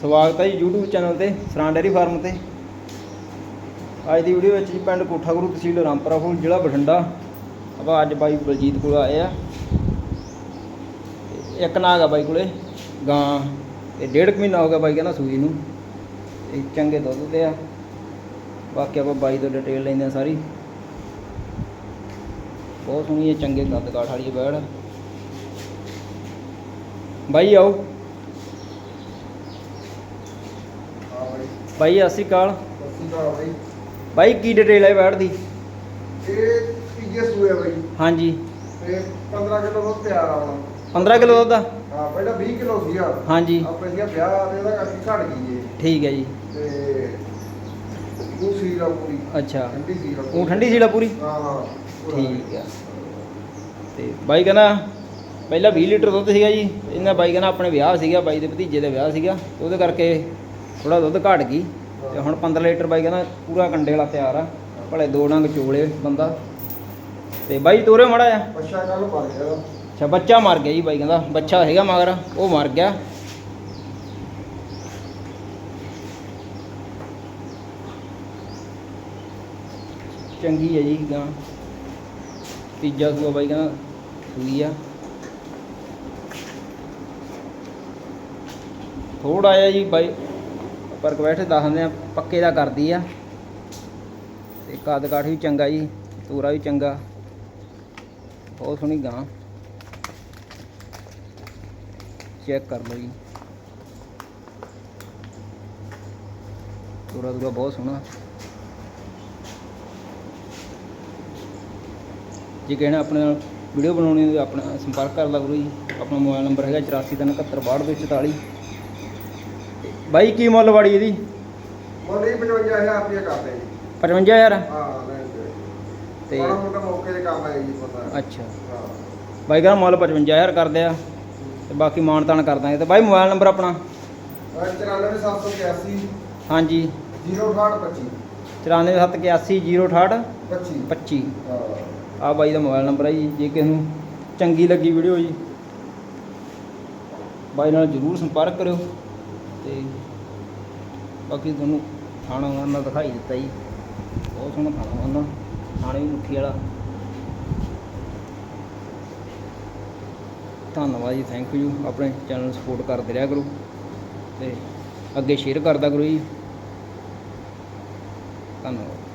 ਸਵਾਗਤ ਹੈ ਜੀ YouTube ਚੈਨਲ ਤੇ ਸਰਾਂ ਡੇਅਰੀ ਫਾਰਮ ਤੇ। ਅੱਜ ਦੀ ਵੀਡੀਓ ਵਿੱਚ ਜੀ ਪਿੰਡ ਕੋਠਾ ਗੁਰੂ ਤਹਿਸੀਲ ਰਾਮਪੁਰਾ ਫੂਲ ਜ਼ਿਲ੍ਹਾ ਬਠਿੰਡਾ। ਆਪਾਂ ਅੱਜ ਬਾਈ ਬਲਜੀਤ ਕੋਲ ਆਏ ਆ। ਇੱਕ ਨਾਗ ਆ ਬਾਈ ਕੋਲੇ, ਗਾਂ। ਤੇ ਡੇਢ ਕੁ ਮਹੀਨਾ ਹੋ ਗਿਆ ਬਾਈ ਕਹਿੰਦਾ ਸੂਈ ਨੂੰ। ਇਹ ਚੰਗੇ ਦੁੱਧ ਤੇ ਆ। ਬਾਕੀ ਆਪਾਂ ਬਾਈ ਤੋਂ ਡਿਟੇਲ ਲੈਂਦੇ ਆ ਸਾਰੀ। ਬਹੁਤ ਸੋਹਣੀ ਹੈ ਚੰਗੇ ਕੱਦ ਕਾਠ ਵਾਲੀ ਬੈੜ। ਬਾਈ ਆਓ ਹਾਂ ਬਾਈ ਬਾਈ ਸਤਿ ਬਾਈ, ਕੀ ਡਿਟੇਲ ਹੈ ਬੈੜ ਦੀ ਇਹ ਤੀਜੇ ਸੂਏ ਬਾਈ ਹਾਂਜੀ। ਤੇ 15 ਕਿਲੋ ਦੁੱਧ ਤਿਆਰ ਆਉਣਾ 15 ਕਿਲੋ ਦੁੱਧ ਦਾ ਹਾਂ ਪਹਿਲਾਂ 20 ਕਿਲੋ ਸੀਗਾ ਹਾਂਜੀ। ਆਪਣੇ ਸੀਗਾ ਵਿਆਹ ਤੇ ਉਹਦਾ ਕਰਕੇ ਘਟ ਗਈ ਏ ਠੀਕ ਹੈ ਜੀ। ਤੇ ਉਹ ਸੀਰਾ ਪੂਰੀ ਅੱਛਾ। ਠੰਡੀ ਸੀਰਾ ਉਹ ਠੰਡੀ ਸੀਲਾ ਪੂਰੀ? ਹਾਂ ਹਾਂ ਠੀਕ ਆ। ਤੇ ਬਾਈ ਕਹਿੰਦਾ, ਪਹਿਲਾਂ 20 ਲੀਟਰ ਦੁੱਧ ਸੀਗਾ ਜੀ। ਇਹਨਾਂ ਬਾਈ ਕਹਿੰਦਾ ਆਪਣੇ ਵਿਆਹ ਸੀਗਾ, ਬਾਈ ਦੇ ਭਤੀਜੇ ਦਾ ਵਿਆਹ ਸੀਗਾ। ਉਹਦੇ ਕਰਕੇ ਥੋੜਾ ਦੁੱਧ ਘਟ ਗਈ ਤੇ ਹੁਣ 15 ਲੀਟਰ ਬਾਈ ਕਹਿੰਦਾ ਪੂਰਾ ਕੰਡੇ ਵਾਲਾ ਤਿਆਰ ਆ। ਭਲੇ ਦੋ ਡੰਗ ਚੋਲੇ ਬੰਦਾ। ਤੇ ਬਾਈ ਤੋਰੇ ਮੜਾ ਆ ਬੱਚਾ ਕੱਲ ਮਰ ਗਿਆ। ਅੱਛਾ ਬੱਚਾ ਮਰ ਗਿਆ ਜੀ ਬਾਈ ਕਹਿੰਦਾ। ਬੱਚਾ ਹੈਗਾ ਮਗਰ ਉਹ ਮਰ ਗਿਆ। ਚੰਗੀ ਹੈ ਜੀ ਗਾਂ। ਤੀਜਾ ਸੂਆ ਬਾਈ ਕਹਿੰਦਾ ਸੂਈ ਆ। ਥੋੜਾ ਜਿਹਾ ਜੀ ਬਾਈ। ਪਰ ਬੈਠੇ ਦੱਸਦੇ ਆ, ਪੱਕੇ ਦਾ ਕਰਦੀ ਆ। ਤੇ ਕਾਦ ਕਾਠ ਵੀ ਚੰਗਾ ਜੀ ਤੂਰਾ ਵੀ ਚੰਗਾ। ਬਹੁਤ ਸੋਹਣੀ ਗਾਂ। ਚੈੱਕ ਕਰ ਲਓ ਜੀ। ਤੂਰਾ ਤੂਰਾ ਬਹੁਤ ਸੋਹਣਾ। ਜੇ ਕਿਸੇ ਨੇ ਆਪਣੇ ਨਾਲ ਵੀਡੀਓ ਬਣਾਉਣੀ ਹੋਵੇ ਆਪਣਾ ਸੰਪਰਕ ਕਰ ਲਓ ਜੀ। ਆਪਣਾ ਮੋਬਾਈਲ ਨੰਬਰ ਹੈਗਾ 8437716244 ਬਾਈ ਕੀ ਮੁੱਲ ਵਾੜੀ ਇਹਦੀ? ਮੁੱਲ ਹੀ 55000 ਰੁਪਏ ਕਰਦੇ ਜੀ। 55000 ਹਾਂ ਤੇ ਤੇ ਮਾੜਾ ਮੋਟਾ ਮੌਕੇ ਦੇ ਕੰਮ ਹੈ ਜੀ ਪਤਾ। ਅੱਛਾ। ਹਾਂ। ਬਾਈ ਕਹਿੰਦਾ ਮੁੱਲ 55000 ਕਰਦੇ ਆ। ਤੇ ਬਾਕੀ ਮਾਨ ਤਾਨ ਕਰ ਦਾਂਗੇ ਤੇ ਬਾਈ ਮੋਬਾਈਲ ਨੰਬਰ ਆਪਣਾ? 94781 ਹਾਂਜੀ। 0825 94781 25 25 ਹਾਂ। ਆ ਬਾਈ ਦਾ ਮੋਬਾਈਲ ਨੰਬਰ ਹੈ ਜੀ। ਜੇ ਕਿਸੇ ਨੂੰ ਚੰਗੀ ਲੱਗੀ ਵੀਡੀਓ ਜੀ ਬਾਈ ਨਾਲ ਜਰੂਰ ਸੰਪਰਕ ਕਰਿਓ। ਤੇ ਬਾਕੀ ਤੁਹਾਨੂੰ ਥਾਣਾ ਉਹਨਾਂ ਨਾਲ ਦਿਖਾਈ ਦਿੱਤਾ ਜੀ। ਬਹੁਤ ਸੋਹਣਾ ਥਾਣਾ ਉਹਨਾਂ ਥਾਣੇ ਵੀ ਮੁੱਠੀ ਵਾਲਾ। ਧੰਨਵਾਦ ਜੀ ਥੈਂਕ ਯੂ ਆਪਣੇ ਚੈਨਲ ਨੂੰ ਸਪੋਰਟ ਕਰਦੇ ਰਿਹਾ ਕਰੋ। ਤੇ ਅੱਗੇ ਸ਼ੇਅਰ ਕਰਦਾ ਕਰੋ ਜੀ। ਧੰਨਵਾਦ।